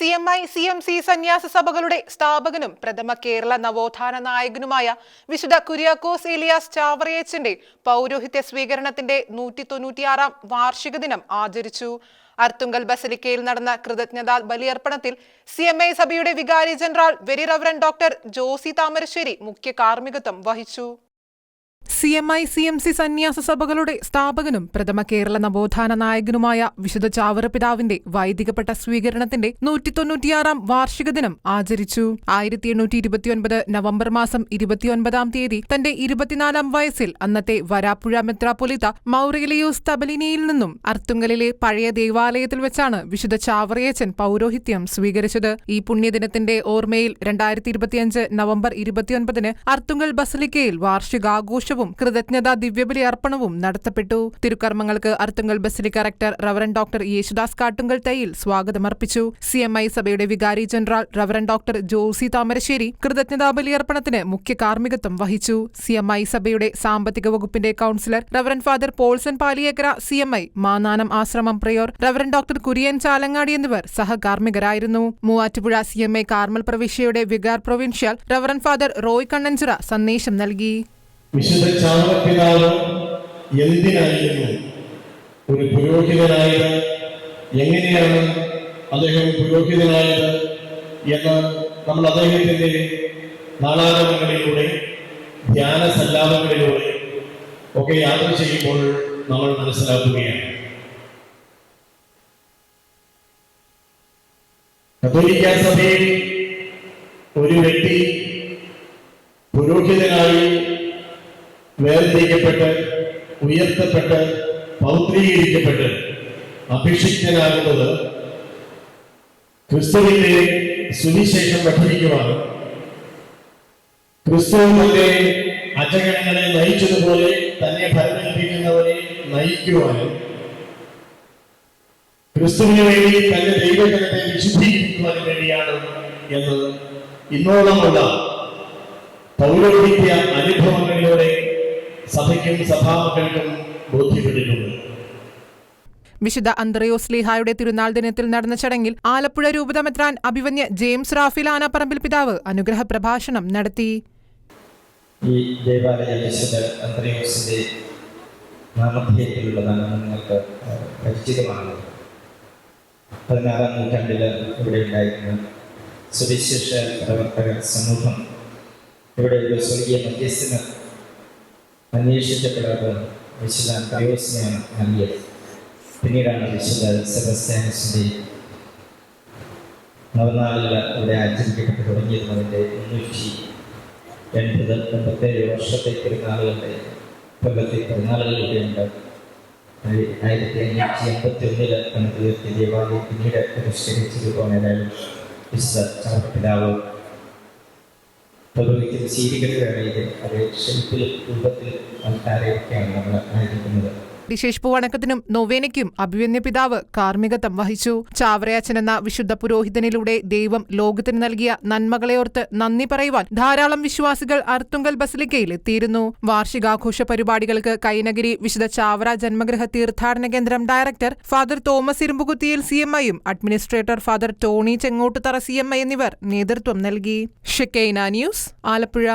C M I C M C സന്യാസ സഭകളുടെ സ്ഥാപകനും പ്രഥമ കേരള നവോത്ഥാന നായകനുമായ വിശുദ്ധ കുര്യാക്കോസ് ഏലിയാസ് ചാവറയച്ചന്റെ പൗരോഹിത്യ സ്വീകരണത്തിന്റെ നൂറ്റി തൊണ്ണൂറ്റിയാറാം വാർഷിക ദിനം ആചരിച്ചു. അർത്തുങ്കൽ ബസലിക്കയിൽ നടന്ന കൃതജ്ഞതാ ബലിയർപ്പണത്തിൽ സി എം ഐ സഭയുടെ വികാരി general very reverend doctor Josy Thamarassery മുഖ്യ കാർമ്മികത്വം വഹിച്ചു. C M I C M C സന്യാസ സഭകളുടെ സ്ഥാപകനും പ്രഥമ കേരള നവോത്ഥാന നായകനുമായ വിശുദ്ധ ചാവറ പിതാവിന്റെ വൈദികപ്പെട്ട സ്വീകരണത്തിന്റെ നൂറ്റി തൊണ്ണൂറ്റിയാറാം വാർഷിക ദിനം ആചരിച്ചു. ആയിരത്തി എണ്ണൂറ്റി ഇരുപത്തിയൊൻപത് നവംബർ മാസം ഇരുപത്തിയൊൻപതാം തീയതി തന്റെ ഇരുപത്തിനാലാം വയസ്സിൽ അന്നത്തെ വരാപ്പുഴ മെത്രാപ്പൊലിത്ത മൗറിയലിയൂസ് തബലിനിയിൽ നിന്നും അർത്തുങ്കലിലെ പഴയ ദേവാലയത്തിൽ വെച്ചാണ് വിശുദ്ധ ചാവറയച്ചൻ പൗരോഹിത്യം സ്വീകരിച്ചത്. ഈ പുണ്യദിനത്തിന്റെ ഓർമ്മയിൽ രണ്ടായിരത്തി ഇരുപത്തിയഞ്ച് നവംബർ ഇരുപത്തിയൊൻപതിന് അർത്തുങ്കൽ ബസലിക്കയിൽ വാർഷികാഘോഷവും കൃതജ്ഞതാ ദിവ്യബലി അർപ്പണവും നടത്തപ്പെട്ടു. തിരുക്കർമ്മങ്ങൾക്ക് Arthunkal basilica rector reverend doctor Yesudas Kattunkal Thayyil സ്വാഗതമർപ്പിച്ചു. C M I സഭയുടെ വികാരി general reverend doctor Josy Thamarassery കൃതജ്ഞതാ ബലിയർപ്പണത്തിന് മുഖ്യ കാർമ്മികത്വം വഹിച്ചു. സി എം ഐ സഭയുടെ സാമ്പത്തിക വകുപ്പിന്റെ councillor reverend father Paulson Paliakkara C M I Mannanam ആശ്രമം prior reverend doctor Kurian Chalangady എന്നിവർ സഹകാർമ്മികരായിരുന്നു. Muvattupuzha C M I Carmel പ്രവിശ്യയുടെ vicar provincial reverend father Roy Kannanchira സന്ദേശം നൽകി. വിശുദ്ധ ചാമപിതാവ് എന്തിനായിരുന്നു? ഒരു പുരോഹിതനായത് എങ്ങനെയാണ് അദ്ദേഹം പുരോഹിതനായത് എന്ന് നമ്മൾ അദ്ദേഹത്തിന്റെ നാളാഗമങ്ങളിലൂടെ ധ്യാന സല്ലാപങ്ങളിലൂടെ ഒക്കെ യാത്ര ചെയ്യുമ്പോൾ നമ്മൾ മനസ്സിലാക്കുകയാണ്. കത്തോലിക്ക സഭയിൽ ഒരു വ്യക്തി പുരോഹിതനായി വേർതിരിക്കപ്പെട്ട് ഉയർത്തപ്പെട്ട് പൗത്രീകരിക്കപ്പെട്ട് അഭിഷിക്തനാകുന്നത് ക്രിസ്തുവിന്റെ സുവിശേഷം പഠിക്കുവാണ് ക്രിസ്തു തന്റെ അജഗണങ്ങളെ നയിച്ചതുപോലെ തന്നെ ഭരണമേൽപ്പിക്കുന്നവരെ നയിക്കുവാനും ക്രിസ്തുവിന് വേണ്ടി തന്റെ ദൈവജനത്തെ വിശുദ്ധീകരിക്കുവാനും വേണ്ടിയാണ് എന്ന് ഇന്നോളമുള്ള പൗരോഹിത്യ അനുഭവങ്ങളിലൂടെ സഭയ്ക്കും സഭാമക്കൾക്കും ബോധ്യപ്പെട്ടിട്ടുണ്ട്. വിശുദ്ധ അന്ത്രയോസ് ലീഹായുടെ തിരുനാൾ ദിനത്തിൽ നടന്ന ചടങ്ങിൽ ആലപ്പുഴ രൂപതമെത്രാൻ അഭിവന്യ ജെയിംസ് റാഫിൽ ആനപ്പറമ്പിൽ പിതാവ് അനുഗ്രഹ പ്രഭാഷണം നടത്തി. ഈ ദേവാലയ വിശുദ്ധ അന്ത്രയോസിന്റെ നാമധേയത്തിലുള്ളതാണ് നിങ്ങൾക്ക് പരിചിതമാണ്. പതിനാറാം നൂറ്റാണ്ടിൽ ഇവിടെ ഉണ്ടായിരുന്ന സുവിശേഷ പ്രവർത്തക സമൂഹം ഇവിടെ ഒരു സ്വർഗീയ മധ്യസ്ഥന് അന്വേഷിക്കപ്പെടാതെ വിശുദ്ധ കയോസിനെയാണ് നൽകിയത്. പിന്നീടാണ് വിശുദ്ധ സെബസ്റ്റാനസിന്റെ നവനാളിൽ ഇവിടെ ആചരിക്കപ്പെട്ട് തുടങ്ങിയിരുന്നതിന്റെ മുന്നൂറ്റി എൺപത് എൺപത്തേഴ് വർഷത്തെ പെരുന്നാളുകളുടെ കൊല്ലത്തെ പെരുന്നാളുകളിലൂടെയുണ്ട് ആയി- ആയിരത്തി അഞ്ഞൂറ്റി എൺപത്തി ഒന്നിൽ കണക്കുയർത്തി ദേവാലയം പിന്നീട് പരിഷ്കരിച്ചതുപോലെ വിശുദ്ധ ചാർപ്പിതാവ് പൗരോഹിത്യം സ്വീകരിക്കുകയാണ് ഇത് അത് ഷെൽഫിൽ രൂപത്തിൽ ആൾക്കാരെയൊക്കെയാണ് നമ്മൾ ആയിരിക്കുന്നത് വിശേഷ് വണക്കത്തിനും നൊവേനയ്ക്കും അഭിവന്യ പിതാവ് കാർമ്മികത്വം വഹിച്ചു. ചാവറയച്ചൻ എന്ന വിശുദ്ധ പുരോഹിതനിലൂടെ ദൈവം ലോകത്തിന് നൽകിയ നന്മകളെയോർത്ത് നന്ദി പറയുവാൻ ധാരാളം വിശ്വാസികൾ അർത്തുങ്കൽ ബസലിക്കയിൽ എത്തിയിരുന്നു. വാർഷികാഘോഷ പരിപാടികൾക്ക് കൈനഗിരി വിശുദ്ധ ചാവറ ജന്മഗൃഹ തീർത്ഥാടന കേന്ദ്രം director father Thomas Irumpukuthiyil C M ഐയും administrator father Tony Chengottuthara C M I എന്നിവർ നേതൃത്വം നൽകി. ഷെക്കൈന ന്യൂസ് ആലപ്പുഴ.